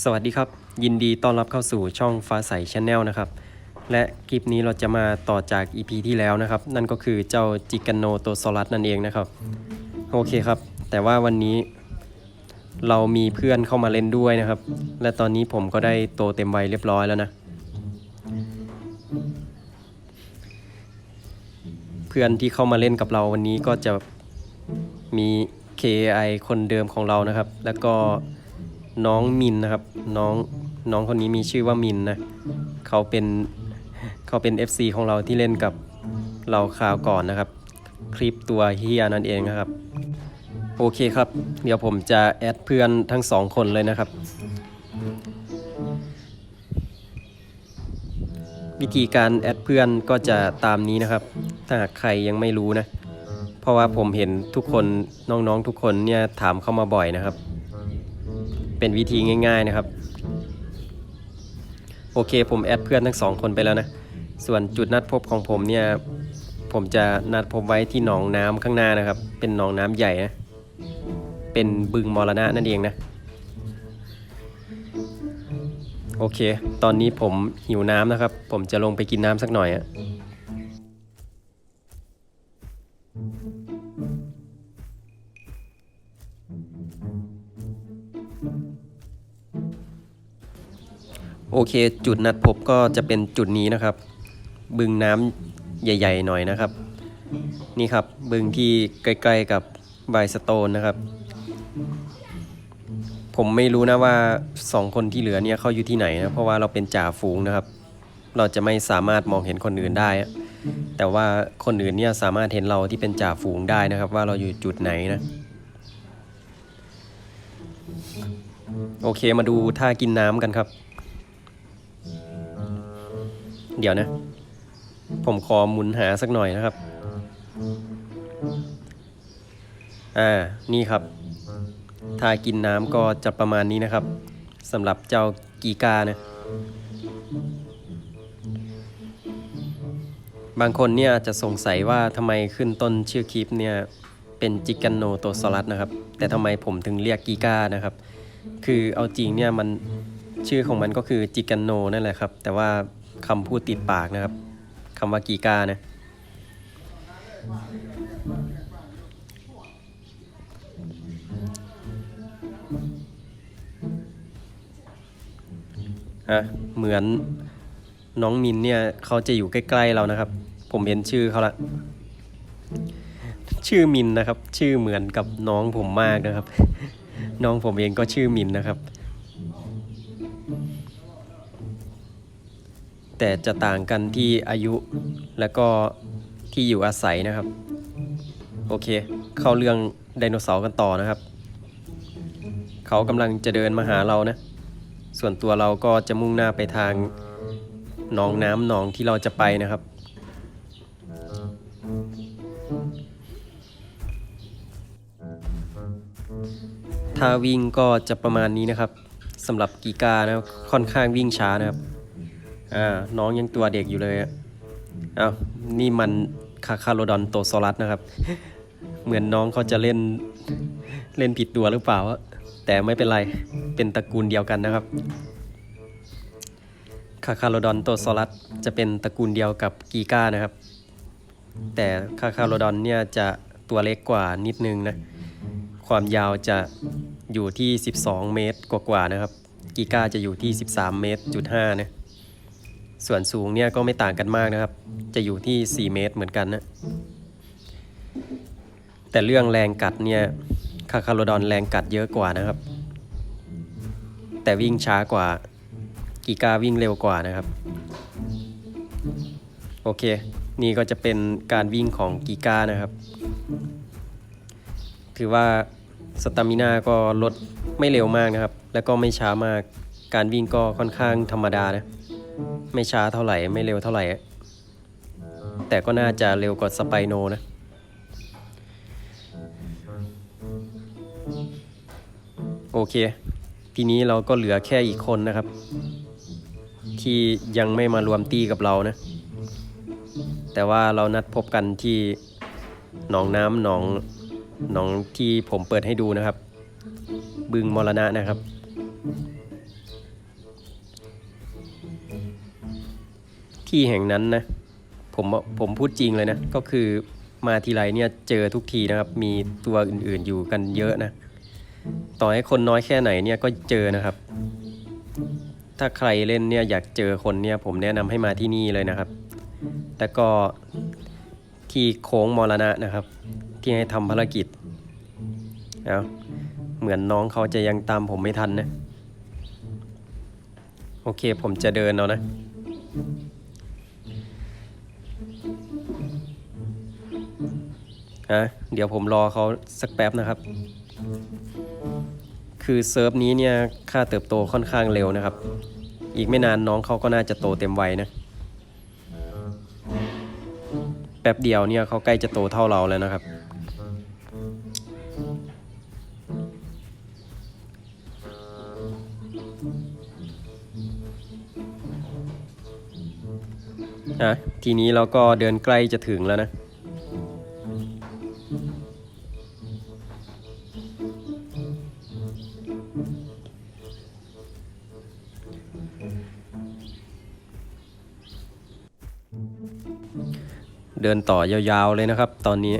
สวัสดีครับ ยินดีต้อนรับเข้าสู่ช่องฟ้าใสชาแนลนะครับ และคลิปนี้เราจะมาต่อจาก EP ที่แล้วนะครับ นั่นก็คือเจ้าจิก a นโนโซอรัสนั่นเองนะครับ โอเคครับ แต่ว่าวันนี้เรามีเพื่อนเข้ามาเล่นด้วยนะครับ และตอนนี้ผมก็ได้โตเต็มวัยเรียบร้อยแล้วนะ เพื่อนที่เข้ามาเล่นกับเราวันนี้ก็จะมี KI คนเดิมของเรานะครับ แล้วก็ น้องมินนะครับน้องน้องคนนี้มีชื่อว่ามินนะเขาเป็นเขาเป็น FC ของเราที่เล่นกับเราคราวก่อนนะครับ คลิปตัวเฮียนั่นเองนะครับ โอเคครับ เดี๋ยวผมจะแอดเพื่อนทั้งสองคนเลยนะครับ วิธีการแอดเพื่อนก็จะตามนี้นะครับ ถ้าหากใครยังไม่รู้นะ เพราะว่าผมเห็นทุกคนน้องๆทุกคนเนี่ยถามเข้ามาบ่อยนะครับ เป็นวิธีง่าย ๆนะครับ โอเคผมแอดเพื่อนทั้งสองคนไปแล้วนะ ส่วนจุดนัดพบของผมเนี่ย ผมจะนัดพบไว้ที่หนองน้ำข้างหน้านะครับ เป็นหนองน้ำใหญ่นะ เป็นบึงมรณะนั่นเองนะ โอเค ตอนนี้ผมหิวน้ำนะครับ ผมจะลงไปกินน้ำสักหน่อยอะ โอเค จุดนัดพบก็จะเป็นจุดนี้นะครับ บึงน้ำใหญ่ ๆ หน่อยนะครับ นี่ครับบึงที่ใกล้ ๆ กับไบสโตนนะครับ ผมไม่รู้นะว่าสองคนที่เหลือเนี่ยเขาอยู่ที่ไหนนะ เพราะว่าเราเป็นจ่าฝูงนะครับ เราจะไม่สามารถมองเห็นคนอื่นได้ แต่ว่าคนอื่นเนี่ยสามารถเห็นเราที่เป็นจ่าฝูงได้นะครับ ว่าเราอยู่จุดไหนนะโอเคมาดูท่ากินน้ำกันครับ เดี๋ยวนะ ผมขอหมุนหาสักหน่อยนะครับ อ่า นี่ครับ ถ้ากินน้ำก็จะประมาณนี้นะครับสำหรับเจ้ากีกานะ บางคนเนี่ยอาจจะสงสัยว่าทำไมขึ้นต้นชื่อคลิปเนี่ยเป็นจิกันโนโตซอรัสนะครับ แต่ทำไมผมถึงเรียกกีกานะครับ คือเอาจริงเนี่ยมันชื่อของมันก็คือจิกันโนนั่นแหละครับ แต่ว่า คำพูดติดปากนะครับคำว่ากีกานะอะเหมือนน้องมินเนี่ยเขาจะอยู่ใกล้ๆเรานะครับ ผมเห็นชื่อเขาละชื่อมินนะครับ ชื่อเหมือนกับน้องผมมากนะครับ น้องผมเองก็ชื่อมินนะครับ แต่จะต่างกันที่อายุแล้วก็ที่อยู่อาศัยนะครับ โอเค เข้าเรื่องไดโนเสาร์กันต่อนะครับ เขากำลังจะเดินมาหาเรานะ ส่วนตัวเราก็จะมุ่งหน้าไปทางหนองน้ำหนองที่เราจะไปนะครับ ถ้าวิ่งก็จะประมาณนี้นะครับสำหรับกีกานะค่อนข้างวิ่งช้านะครับ อ่าน้องยังตัวเด็กอยู่เลยอ้าวนี่มันคาคาโรดอนโตซอรัสนะครับ เหมือนน้องเขาจะเล่นเล่นผิดตัวหรือเปล่า แต่ไม่เป็นไร เป็นตระกูลเดียวกันนะครับคาคาโรดอนโตซอรัสจะเป็นตระกูลเดียวกับกีก้านะครับ แต่คาคาโรดอนเนี่ยจะตัวเล็กกว่านิดนึงนะ ความยาวจะอยู่ที่ 12 เมตรกว่าๆนะครับ กีก้าจะอยู่ที่ 13 เมตรจุด5นะ ส่วนสูงเนี่ยก็ไม่ต่างกันมากนะครับ จะอยู่ที่ 4 เมตรเหมือนกันนะ แต่เรื่องแรงกัดเนี่ยคาคาโรดอนแรงกัดเยอะกว่านะครับ แต่วิ่งช้ากว่า กีกาวิ่งเร็วกว่านะครับ โอเค นี่ก็จะเป็นการวิ่งของกีกานะครับ ถือว่าสตามินาก็ลดไม่เร็วมากนะครับ แล้วก็ไม่ช้ามาก การวิ่งก็ค่อนข้างธรรมดานะ ไม่ช้าเท่าไหร่ไม่เร็วเท่าไหร่ แต่ก็น่าจะเร็วกว่าสไปโนนะ โอเค ทีนี้เราก็เหลือแค่อีกคนนะครับ ที่ยังไม่มารวมตีกับเรานะ แต่ว่าเรานัดพบกันที่หนองน้ำหนองหนองที่ผมเปิดให้ดูนะครับ บึงมรณะนะครับ ที่แห่งนั้นนะผมผมพูดจริงเลยนะ ก็คือมาทีไรเนี่ยเจอทุกทีนะครับ มีตัวอื่นๆอยู่กันเยอะนะ ต่อให้คนน้อยแค่ไหนเนี่ยก็เจอนะครับ ถ้าใครเล่นเนี่ยอยากเจอคนเนี่ยผมแนะนำให้มาที่นี่เลยนะครับ แล้วก็ที่โค้งมรณะนะครับ ที่ให้ทำภารกิจเอาเหมือนน้องเขาจะยังตามผมไม่ทันนะ โอเคผมจะเดินเอานะ ฮะเดี๋ยวผมรอเขาสักแป๊บนะครับ คือเซิร์ฟนี้เนี่ยค่าเติบโตค่อนข้างเร็วนะครับ อีกไม่นานน้องเขาก็น่าจะโตเต็มวัยนะ แป๊บเดียวเนี่ยเขาใกล้จะโตเท่าเราแล้วนะครับ อะ ทีนี้เราก็เดินใกล้จะถึงแล้วนะ เดินต่อยาวๆเลยนะครับ ตอนนี้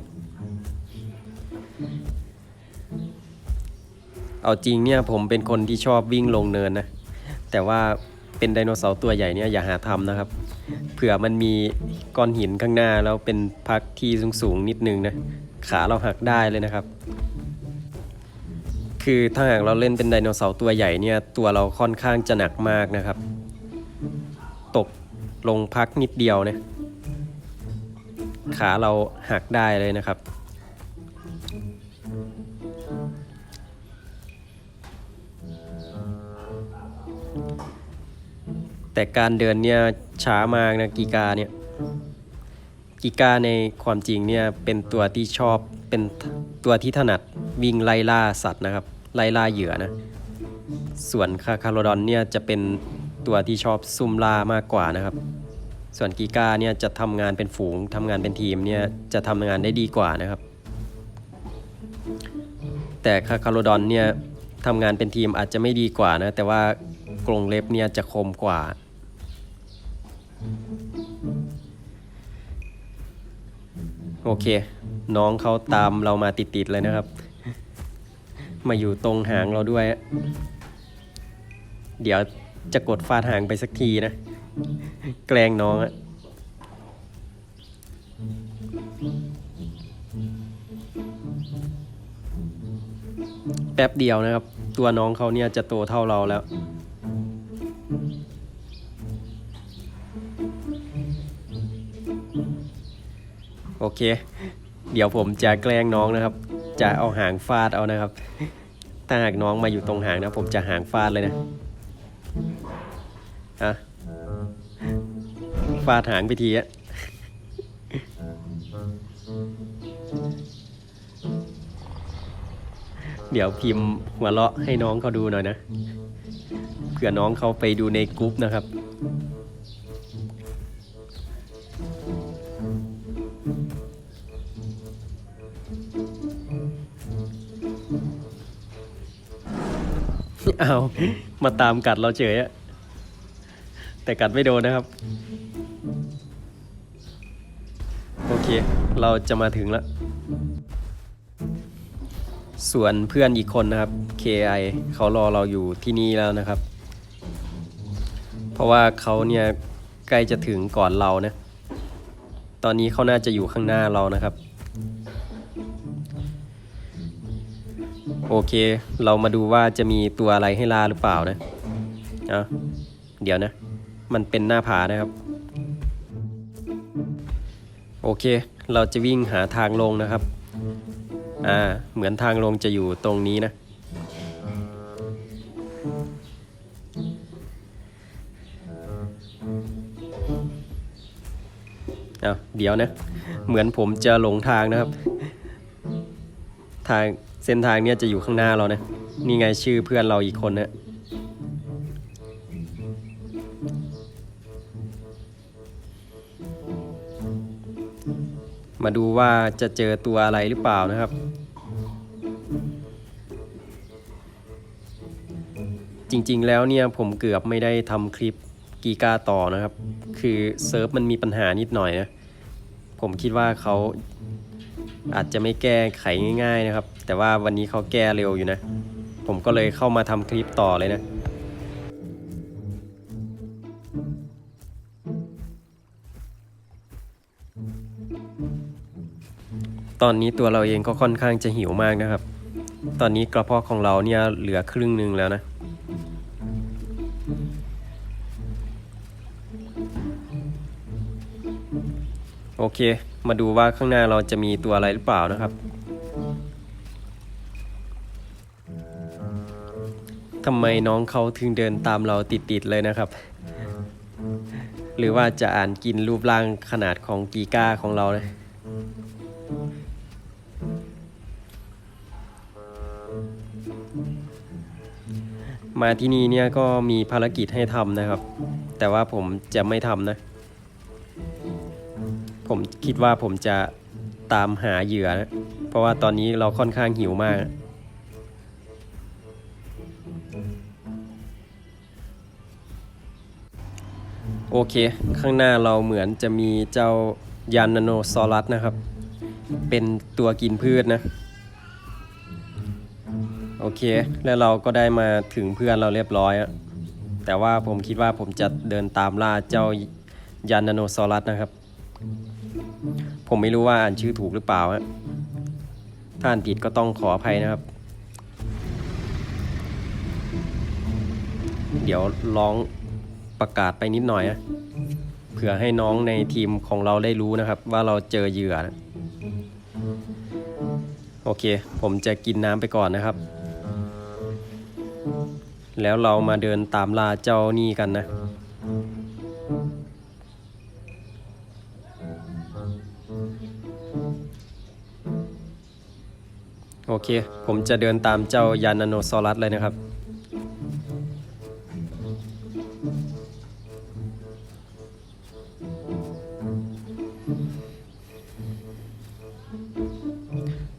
เอาจริงเนี่ยผมเป็นคนที่ชอบวิ่งลงเนินนะ แต่ว่าเป็นไดโนเสาร์ตัวใหญ่เนี่ยอย่าหาทำนะครับ เผื่อมันมีก้อนหินข้างหน้าแล้วเป็นพักที่สูงๆนิดนึงนะ ขาเราหักได้เลยนะครับ คือถ้าหากเราเล่นเป็นไดโนเสาร์ตัวใหญ่เนี่ยตัวเราค่อนข้างจะหนักมากนะครับ ตกลงพักนิดเดียวเนี่ย ขาเราหักได้เลยนะครับ แต่การเดินเนี่ยช้ามากนะกีกาเนี่ยกีกาในความจริงเนี่ยเป็นตัวที่ชอบเป็นตัวที่ถนัดวิ่งไล่ล่าสัตว์นะครับ ไล่ล่าเหยื่อนะ ส่วนคาคาโรดอนเนี่ยจะเป็นตัวที่ชอบซุ่มล่ามากกว่านะครับ ส่วนกีกาเนี่ยจะทำงานเป็นฝูงทำงานเป็นทีมเนี่ยจะทำงานได้ดีกว่านะครับ แต่คาคาโรดอนเนี่ยทำงานเป็นทีมอาจจะไม่ดีกว่านะแต่ว่ากรงเล็บเนี่ยจะคมกว่า โอเค น้องเขาตามเรามาติด ๆ เลยนะครับ มาอยู่ตรงหางเราด้วย เดี๋ยวจะกดฟาดหางไปสักทีนะ แกล้งน้องอะแป๊บเดียวนะครับ ตัวน้องเขาเนี่ยจะโตเท่าเราแล้ว โอเค เดี๋ยวผมจะแกล้งน้องนะครับ จะเอาหางฟาดเอานะครับ ถ้าหากน้องมาอยู่ตรงหางนะ ผมจะหางฟาดเลยนะอะ ฟาดหางไปทีอะเดี๋ยวพิมพ์หัวเราะให้น้องเขาดูหน่อยนะ เผื่อน้องเขาไปดูในกรุ๊ปนะครับ เอา มาตามกัดเราเฉยอะแต่กัดไม่โดนนะครับ เคเราจะมาถึงแล้วส่วนเพื่อนอีกคนนะครับ KI เขารอเราอยู่ที่นี่แล้วนะครับ เพราะว่าเขาเนี่ยใกล้จะถึงก่อนเรานะ ตอนนี้เขาน่าจะอยู่ข้างหน้าเรานะครับ โอเค เรามาดูว่าจะมีตัวอะไรให้ล่าหรือเปล่านะเาเดี๋ยวนะ มันเป็นหน้าผานะครับ โอเค เราจะวิ่งหาทางลงนะครับ อ่า เหมือนทางลงจะอยู่ตรงนี้นะ เอาเดี๋ยวนะ เหมือนผมจะหลงทางนะครับ ทางเส้นทางเนี้ยจะอยู่ข้างหน้าเรานะ นี่ไงชื่อเพื่อนเราอีกคนนะ มาดูว่าจะเจอตัวอะไรหรือเปล่านะครับ จริงๆแล้วเนี่ยผมเกือบไม่ได้ทำคลิปกีกาต่อนะครับ คือเซิร์ฟมันมีปัญหานิดหน่อยนะ ผมคิดว่าเขาอาจจะไม่แก้ไขง่าย ๆนะครับ แต่ว่าวันนี้เขาแก้เร็วอยู่นะ ผมก็เลยเข้ามาทำคลิปต่อเลยนะ ตอนนี้ตัวเราเองก็ค่อนข้างจะหิวมากนะครับ ตอนนี้กระเพาะของเราเนี่ยเหลือครึ่งหนึ่งแล้วนะ โอเค มาดูว่าข้างหน้าเราจะมีตัวอะไรหรือเปล่านะครับทำไมน้องเขาถึงเดินตามเราติดๆเลยนะครับ หรือว่าจะอ่านกินรูปร่างขนาดของกีก้าของเราเนะ มาที่นี่เนี่ยก็มีภารกิจให้ทำนะครับ แต่ว่าผมจะไม่ทำนะ ผมคิดว่าผมจะตามหาเหยื่อนะเพราะว่าตอนนี้เราค่อนข้างหิวมาก โอเค ข้างหน้าเราเหมือนจะมีเจ้ายานนาโนซอรัสนะครับ เป็นตัวกินพืชนะ โอเค แล้วเราก็ได้มาถึงเพื่อนเราเรียบร้อย แต่ว่าผมคิดว่าผมจะเดินตามล่าเจ้ายานนาโนซอรัสนะครับ ผมไม่รู้ว่าอ่านชื่อถูกหรือเปล่าฮะถ้าอ่านผิดก็ต้องขออภัยนะครับ เดี๋ยวร้องประกาศไปนิดหน่อยนะเผื่อให้น้องในทีมของเราได้รู้นะครับ ว่าเราเจอเหยื่อนะโอเค ผมจะกินน้ำไปก่อนนะครับ แล้วเรามาเดินตามลาเจ้านี่กันนะ โอเค ผมจะเดินตามเจ้ายานาโนซอรัสเลยนะครับ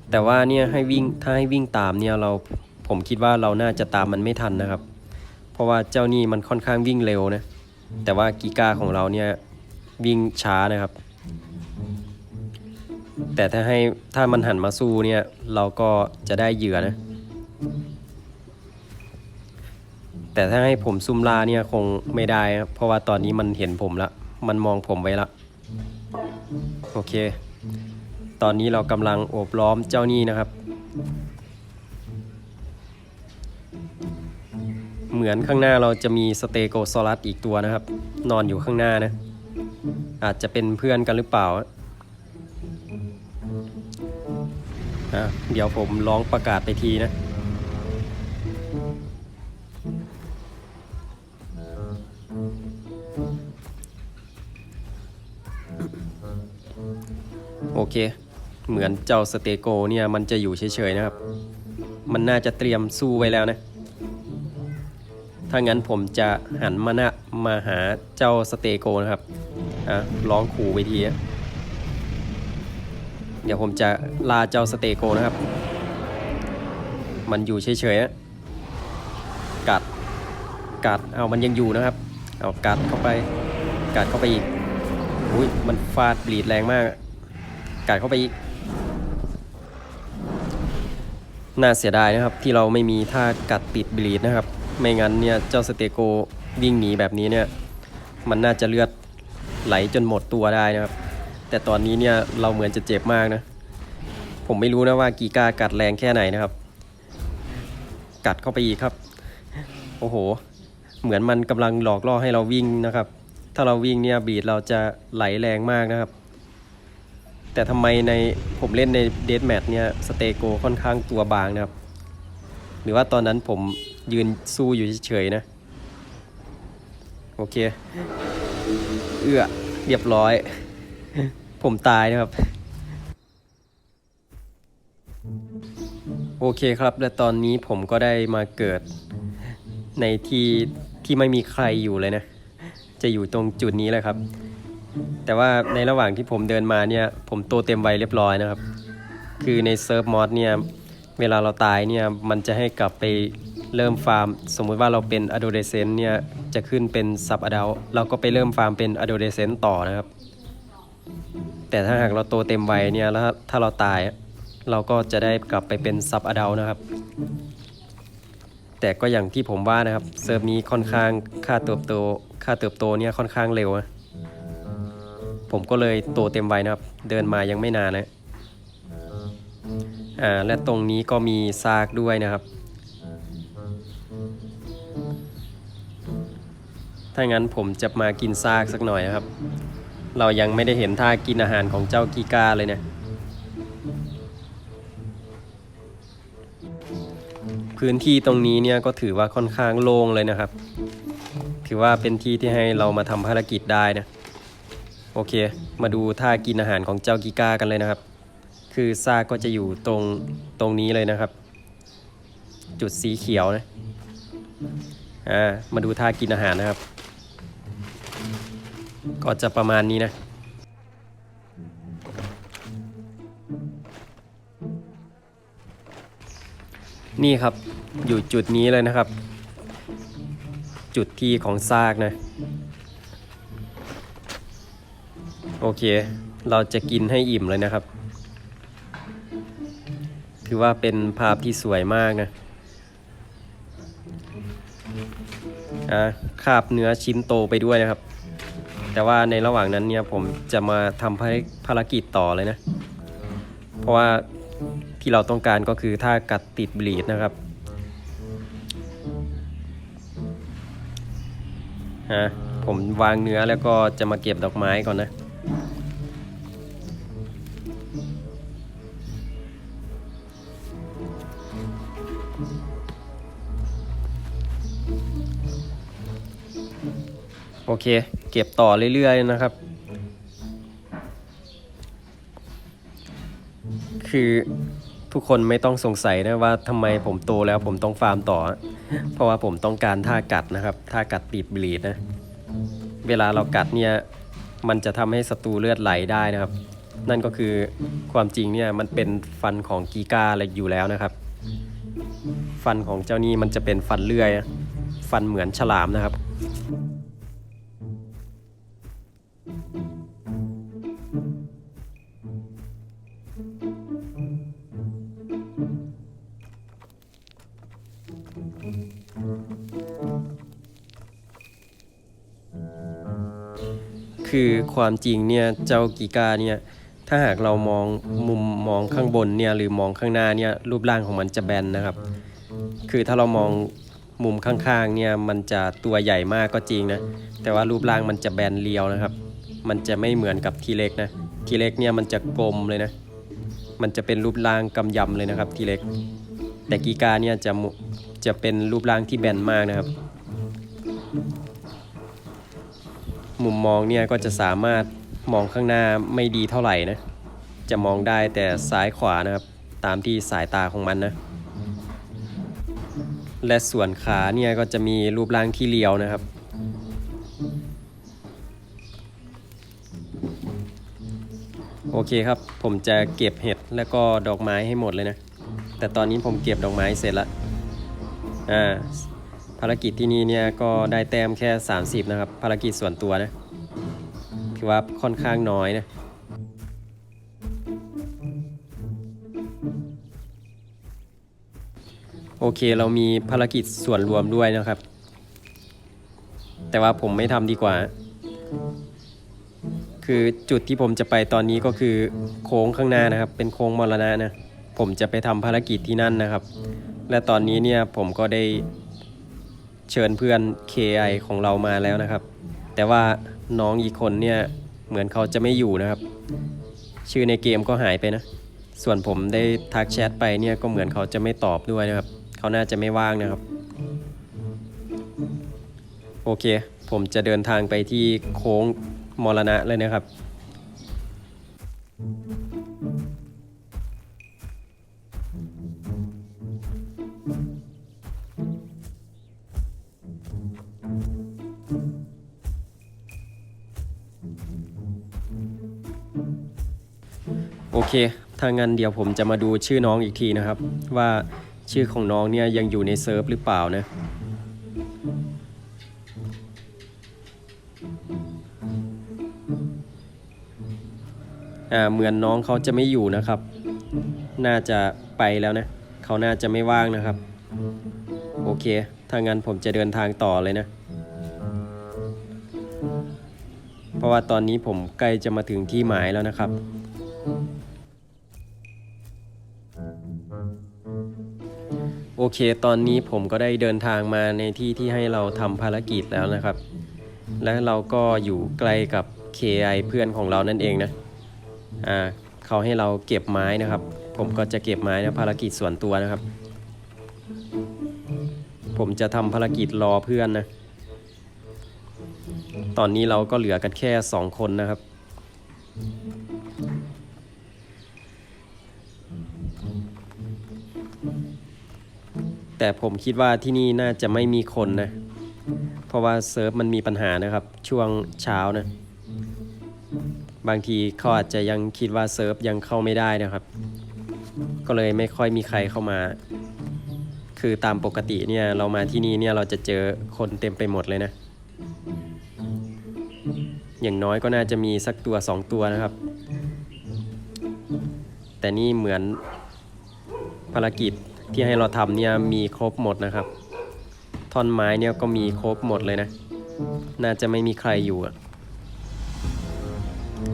แต่ว่าเนี่ยให้วิ่งถ้าให้วิ่งตามเนี่ยเรา ผมคิดว่าเราน่าจะตามมันไม่ทันนะครับ เพราะว่าเจ้านี่มันค่อนข้างวิ่งเร็วนะ แต่ว่ากีกาของเราเนี่ยวิ่งช้านะครับ แต่ถ้าให้ถ้ามันหันมาสู้เนี่ยเราก็จะได้เหยื่อนะ แต่ถ้าให้ผมซุ่มลาเนี่ยคงไม่ได้ครับเพราะว่าตอนนี้มันเห็นผมละ มันมองผมไว้ละ โอเค ตอนนี้เรากำลังโอบล้อมเจ้านี่นะครับ เหมือนข้างหน้าเราจะมีสเตโกซอรัสอีกตัวนะครับ นอนอยู่ข้างหน้านะ อาจจะเป็นเพื่อนกันหรือเปล่าอะอะเดี๋ยวผมร้องประกาศไปทีนะ โอเค เหมือนเจ้าสเตโกเนี่ยมันจะอยู่เฉยๆนะครับ มันน่าจะเตรียมสู้ไว้แล้วนะ ถ้างั้นผมจะหันมานะมาหาเจ้าสเตโกนะครับอะร้องขู่ไปทีเดี๋ยวผมจะลาเจ้าสเตโกนะครับ มันอยู่เฉยๆกัดกัดเอามันยังอยู่นะครับ เอากัดเข้าไปกัดเข้าไปอีกอุ้ยมันฟาดบลีดแรงมากกัดเข้าไปอีกน่าเสียดายนะครับที่เราไม่มีท่ากัดติดบลีดนะครับ ไม่งั้นเนี่ยเจ้าสเตโกวิ่งหนีแบบนี้เนี่ยมันน่าจะเลือดไหลจนหมดตัวได้นะครับ แต่ตอนนี้เนี่ยเราเหมือนจะเจ็บมากนะ ผมไม่รู้นะว่ากีกากัดแรงแค่ไหนนะครับ กัดเข้าไปอีกครับ โอ้โห เหมือนมันกำลังหลอกล่อให้เราวิ่งนะครับ ถ้าเราวิ่งเนี่ยบีดเราจะไหลแรงมากนะครับ แต่ทำไมในผมเล่นในเดสแมทเนี่ยสเตโกค่อนข้างตัวบางนะครับ หรือว่าตอนนั้นผม ยืนสู้อยู่เฉยๆนะ โอเค เอื้อเรียบร้อย ผมตายนะครับ โอเคครับ และตอนนี้ผมก็ได้มาเกิดในที่ที่ไม่มีใครอยู่เลยนะ จะอยู่ตรงจุดนี้แหละครับ แต่ว่าในระหว่างที่ผมเดินมาเนี่ย ผมโตเต็มวัยเรียบร้อยนะครับ คือในเซิร์ฟมอดเนี่ย เวลาเราตายเนี่ย มันจะให้กลับไป เริ่มฟาร์ม สมมุติว่าเราเป็น adolescent เนี่ยจะขึ้นเป็น sub adult เราก็ไปเริ่มฟาร์มเป็น adolescent ต่อนะครับ แต่ถ้าหากเราโตเต็มวัยเนี่ยแล้วถ้าเราตายเราก็จะได้กลับไปเป็น sub adult นะครับ แต่ก็อย่างที่ผมว่านะครับเซิร์ฟนี้ค่อนข้างค่าเติบโตค่าเติบโตเนี่ยค่อนข้างเร็วนะผมก็เลยโตเต็มวัยนะครับ เดินมายังไม่นานนะอ่าและตรงนี้ก็มีซากด้วยนะครับ ถ้างั้นผมจะมากินซากสักหน่อยนะครับ เรายังไม่ได้เห็นท่ากินอาหารของเจ้ากีกาเลยเนะพื้นที่ตรงนี้เนี่ยก็ถือว่าค่อนข้างโล่งเลยนะครับ ถือว่าเป็นที่ที่ให้เรามาทำภารกิจได้นะ โอเค มาดูท่ากินอาหารของเจ้ากีกากันเลยนะครับ คือซากก็จะอยู่ตรงตรงนี้เลยนะครับ จุดสีเขียวนะ อ่า มาดูท่ากินอาหารนะครับ ก็จะประมาณนี้นะ นี่ครับอยู่จุดนี้เลยนะครับ จุดที่ของซากนะ โอเค เราจะกินให้อิ่มเลยนะครับ ถือว่าเป็นภาพที่สวยมากนะอ่าคาบเนื้อชิ้นโตไปด้วยนะครับ แต่ว่าในระหว่างนั้นเนี่ยผมจะมาทำภารกิจต่อเลยนะ เพราะว่าที่เราต้องการก็คือถ้ากัดติดบลีดนะครับฮะผมวางเนื้อแล้วก็จะมาเก็บดอกไม้ก่อนนะ เค เก็บต่อเรื่อยๆนะครับ คือทุกคนไม่ต้องสงสัยนะว่าทำไมผมโตแล้วผมต้องฟาร์มต่อ เพราะว่าผมต้องการท่ากัดนะครับ ท่ากัดติดบลีดนะ เวลาเรากัดเนี่ย มันจะทำให้ศัตรูเลือดไหลได้นะครับ นั่นก็คือความจริงเนี่ยมันเป็นฟันของกีกาอะไรอยู่แล้วนะครับ ฟันของเจ้านี่มันจะเป็นฟันเลื่อย ฟันเหมือนฉลามนะครับ คือความจริงเนี่ยเจ้ากีกาเนี่ยถ้าหากเรามองมุมมองข้างบนเนี่ยหรือมองข้างหน้าเนี่ยรูปร่างของมันจะแบนนะครับ คือถ้าเรามองมุมข้างๆเนี่ยมันจะตัวใหญ่มากก็จริงนะแต่ว่ารูปร่างมันจะแบนเรียวนะครับ มันจะไม่เหมือนกับทีเล็กนะทีเล็กเนี่ยมันจะกลมเลยนะ มันจะเป็นรูปร่างกำยำเลยนะครับทีเล็ก แต่กีกาเนี่ยจะจะเป็นรูปร่างที่แบนมากนะครับ มุมมองเนี่ยก็จะสามารถมองข้างหน้าไม่ดีเท่าไหร่นะ จะมองได้แต่ซ้ายขวานะครับ ตามที่สายตาของมันนะ และส่วนขาเนี่ยก็จะมีรูปร่างที่เรียวนะครับ โอเคครับ ผมจะเก็บเห็ดแล้วก็ดอกไม้ให้หมดเลยนะ แต่ตอนนี้ผมเก็บดอกไม้เสร็จแล้ว อ่า ภารกิจที่นี่เนี่ยก็ได้แต้มแค่ 30 นะครับ ภารกิจส่วนตัวนะถือว่าค่อนข้างน้อยนะโอเคเรามีภารกิจส่วนรวมด้วยนะครับ แต่ว่าผมไม่ทำดีกว่า คือจุดที่ผมจะไปตอนนี้ก็คือโค้งข้างหน้านะครับ เป็นโค้งมรณะนะ ผมจะไปทำภารกิจที่นั่นนะครับ และตอนนี้เนี่ยผมก็ได้ เชิญเพื่อน KI ของเรามาแล้วนะครับ แต่ว่าน้องอีกคนเนี่ยเหมือนเขาจะไม่อยู่นะครับ ชื่อในเกมก็หายไปนะ ส่วนผมได้ทักแชทไปเนี่ยก็เหมือนเขาจะไม่ตอบด้วยนะครับ เขาน่าจะไม่ว่างนะครับ โอเค ผมจะเดินทางไปที่โค้งมรณะเลยนะครับ โอเค ถ้างั้นเดี๋ยวผมจะมาดูชื่อน้องอีกทีนะครับ ว่าชื่อของน้องเนี่ยยังอยู่ในเซิร์ฟหรือเปล่านะอ่าเหมือนน้องเขาจะไม่อยู่นะครับ น่าจะไปแล้วนะเขาน่าจะไม่ว่างนะครับ โอเค ถ้างั้นผมจะเดินทางต่อเลยนะ เพราะว่าตอนนี้ผมใกล้จะมาถึงที่หมายแล้วนะครับ เคตอนนี้ผมก็ได้เดินทางมาในที่ที่ให้เราทำภารกิจแล้วนะครับ และเราก็อยู่ใกล้กับ KI เพื่อนของเรานั่นเองนะอ่าเขาให้เราเก็บไม้นะครับ ผมก็จะเก็บไม้นะภารกิจส่วนตัวนะครับ ผมจะทำภารกิจรอเพื่อนนะ ตอนนี้เราก็เหลือกันแค่สองคนนะครับ แต่ผมคิดว่าที่นี่น่าจะไม่มีคนนะ เพราะว่าเซิร์ฟมันมีปัญหานะครับ ช่วงเช้านะ บางทีเขาอาจจะยังคิดว่าเซิร์ฟยังเข้าไม่ได้นะครับ ก็เลยไม่ค่อยมีใครเข้ามา คือตามปกติเนี่ยเรามาที่นี่เนี่ยเราจะเจอคนเต็มไปหมดเลยนะ อย่างน้อยก็น่าจะมีสักตัวสองตัวนะครับ แต่นี่เหมือนภารกิจ ที่ให้เราทำเนี่ยมีครบหมดนะครับ ท่อนไม้เนี่ยก็มีครบหมดเลยนะ น่าจะไม่มีใครอยู่อะ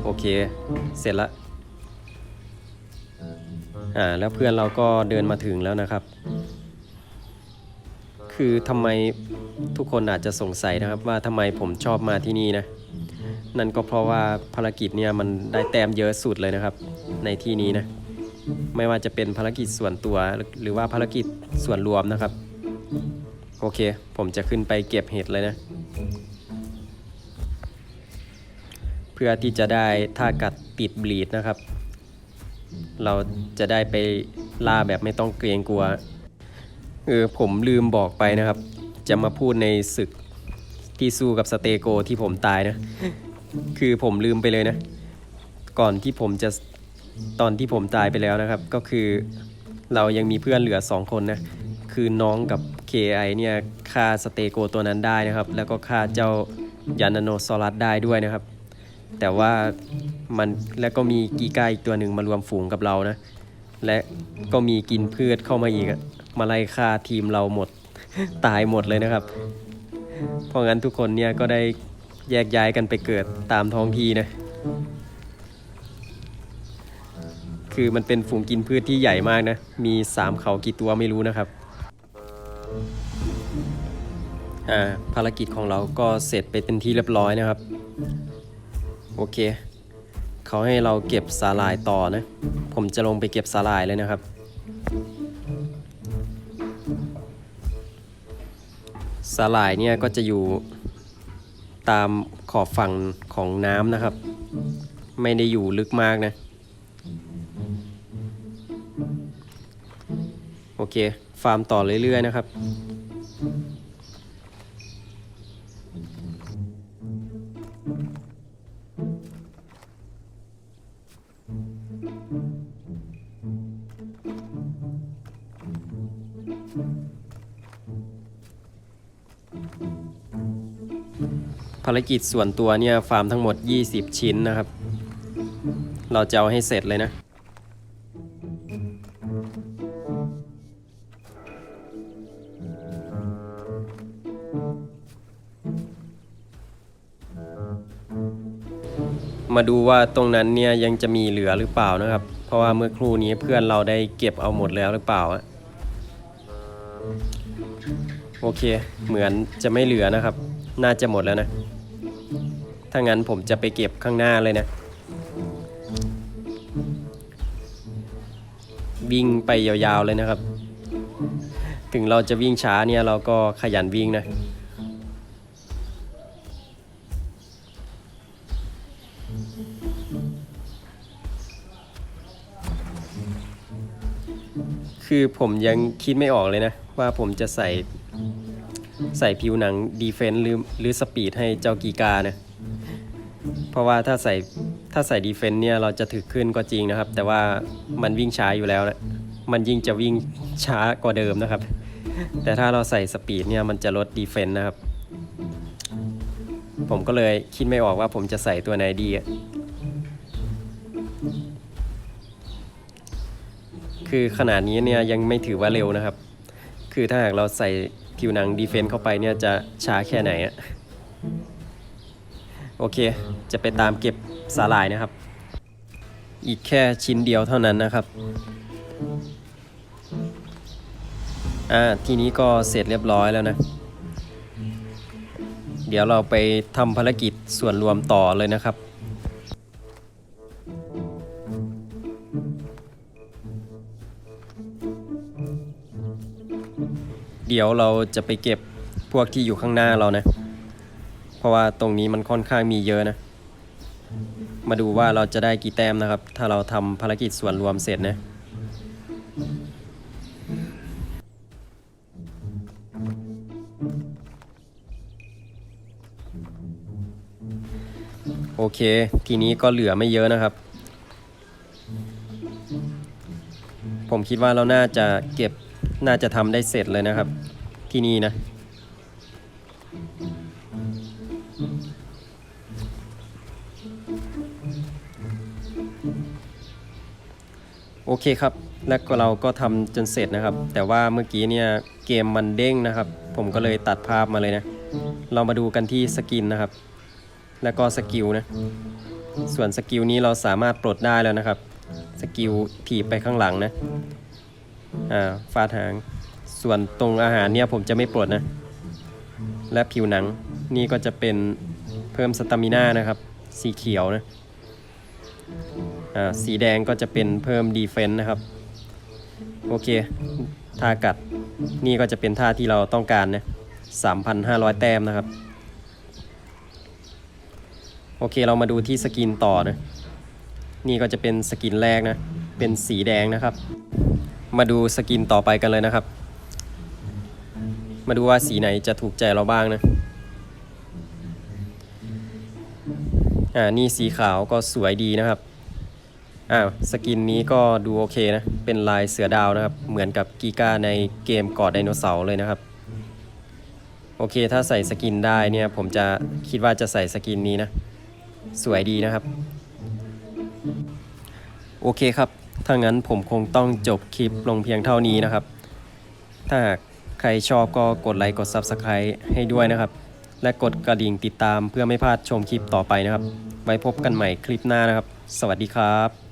โอเค เสร็จละอ่าแล้วเพื่อนเราก็เดินมาถึงแล้วนะครับ คือทำไมทุกคนอาจจะสงสัยนะครับว่าทำไมผมชอบมาที่นี่นะ นั่นก็เพราะว่าภารกิจเนี่ยมันได้แต้มเยอะสุดเลยนะครับ ในที่นี้นะ ไม่ว่าจะเป็นภารกิจส่วนตัวหรือว่าภารกิจส่วนรวมนะครับ โอเค ผมจะขึ้นไปเก็บเห็ดเลยนะ เพื่อที่จะได้ท่ากัดติดบลีดนะครับ เราจะได้ไปล่าแบบไม่ต้องเกรงกลัวเออผมลืมบอกไปนะครับ จะมาพูดในศึกที่สู้กับสเตโกที่ผมตายนะ คือผมลืมไปเลยนะ ก่อนที่ผมจะ ตอนที่ผมตายไปแล้วนะครับ ก็คือเรายังมีเพื่อนเหลือสองคนนะ คือน้องกับ KI เนี่ยฆ่าสเตโกตัวนั้นได้นะครับ แล้วก็ฆ่าเจ้ายานาโนซอรัสได้ด้วยนะครับ แต่ว่ามันแล้วก็มีกีกาอีกตัวหนึ่งมารวมฝูงกับเรานะ และก็มีกินพืชเข้ามาอีกมาไล่ฆ่าทีมเราหมดตายหมดเลยนะครับ เพราะงั้นทุกคนเนี่ยก็ได้แยกย้ายกันไปเกิดตามท้องที่นะ คือมันเป็นฝูงกินพืชที่ใหญ่มากนะ มีสามเขากี่ตัวไม่รู้นะครับอ่าภารกิจของเราก็เสร็จไปเป็นที่เรียบร้อยนะครับ โอเค เขาให้เราเก็บสาหร่ายต่อนะ ผมจะลงไปเก็บสาหร่ายเลยนะครับ สาหร่ายเนี่ยก็จะอยู่ตามขอบฝั่งของน้ำนะครับ ไม่ได้อยู่ลึกมากนะ โอเค ฟาร์มต่อเรื่อยๆนะครับภารกิจส่วนตัวเนี่ยฟาร์มทั้งหมด 20 ชิ้นนะครับ เราจะเอาให้เสร็จเลยนะ มาดูว่าตรงนั้นเนี่ยยังจะมีเหลือหรือเปล่านะครับ เพราะว่าเมื่อครู่นี้เพื่อนเราได้เก็บเอาหมดแล้วหรือเปล่าอะโอเค เหมือนจะไม่เหลือนะครับ น่าจะหมดแล้วนะ ถ้างั้นผมจะไปเก็บข้างหน้าเลยนะ วิ่งไปยาวๆเลยนะครับ ถึงเราจะวิ่งช้าเนี่ยเราก็ขยันวิ่งนะ คือผมยังคิดไม่ออกเลยนะ ว่าผมจะใส่ใส่ผิวหนังดีเฟนต์หรือหรือสปีดให้เจ้ากีกานะเพราะว่าถ้าใส่ถ้าใส่ดีเฟนต์เนี่ยเราจะถึกขึ้นก็จริงนะครับ แต่ว่ามันวิ่งช้าอยู่แล้วนะมันยิ่งจะวิ่งช้ากว่าเดิมนะครับ แต่ถ้าเราใส่สปีดเนี่ยมันจะลดดีเฟนต์นะครับ ผมก็เลยคิดไม่ออกว่าผมจะใส่ตัวไหนดี คือขนาดนี้เนี่ยยังไม่ถือว่าเร็วนะครับ คือถ้าหากเราใส่ผิวหนังดีเฟนต์เข้าไปเนี่ยจะช้าแค่ไหนอะโอเค จะไปตามเก็บสาหร่ายนะครับ อีกแค่ชิ้นเดียวเท่านั้นนะครับอ่าทีนี้ก็เสร็จเรียบร้อยแล้วนะ เดี๋ยวเราไปทำภารกิจส่วนรวมต่อเลยนะครับ เดี๋ยวเราจะไปเก็บพวกที่อยู่ข้างหน้าเรานะ เพราะว่าตรงนี้มันค่อนข้างมีเยอะนะ มาดูว่าเราจะได้กี่แต้มนะครับ ถ้าเราทำภารกิจส่วนรวมเสร็จนะโอเค ทีนี้ก็เหลือไม่เยอะนะครับ ผมคิดว่าเราน่าจะเก็บ น่าจะทำได้เสร็จเลยนะครับ ที่นี่นะโอเคครับ แล้วก็เราก็ทำจนเสร็จนะครับ แต่ว่าเมื่อกี้เนี่ยเกมมันเด้งนะครับ ผมก็เลยตัดภาพมาเลยนะ เรามาดูกันที่สกินนะครับ แล้วก็สกิลนะ ส่วนสกิลนี้เราสามารถปลดได้แล้วนะครับ สกิลถีบไปข้างหลังนะ อ่าฟาดหาง ส่วนตรงอาหารเนี่ยผมจะไม่ปลดนะ และผิวหนังนี่ก็จะเป็นเพิ่มสตามิน่านะครับ สีเขียวนะอ่าสีแดงก็จะเป็นเพิ่มดีเฟนต์นะครับ โอเคท่ากัดนี่ก็จะเป็นท่าที่เราต้องการนะ3,500 แต้มนะครับ โอเคเรามาดูที่สกินต่อนะ นี่ก็จะเป็นสกินแรกนะ เป็นสีแดงนะครับ มาดูสกินต่อไปกันเลยนะครับ มาดูว่าสีไหนจะถูกใจเราบ้างนะ อ่า นี่สีขาวก็สวยดีนะครับอ่าสกินนี้ก็ดูโอเคนะ เป็นลายเสือดาวนะครับ เหมือนกับกีก้าในเกมกอดไดโนเสาร์เลยนะครับ โอเค ถ้าใส่สกินได้เนี่ย ผมจะคิดว่าจะใส่สกินนี้นะ สวยดีนะครับ โอเคครับ ถ้างั้นผมคงต้องจบคลิปลงเพียงเท่านี้นะครับ ถ้าหากใครชอบก็กดไลค์กด Subscribe ให้ด้วยนะครับ และกดกระดิ่งติดตามเพื่อไม่พลาดชมคลิปต่อไปนะครับ ไว้พบกันใหม่คลิปหน้านะครับ สวัสดีครับ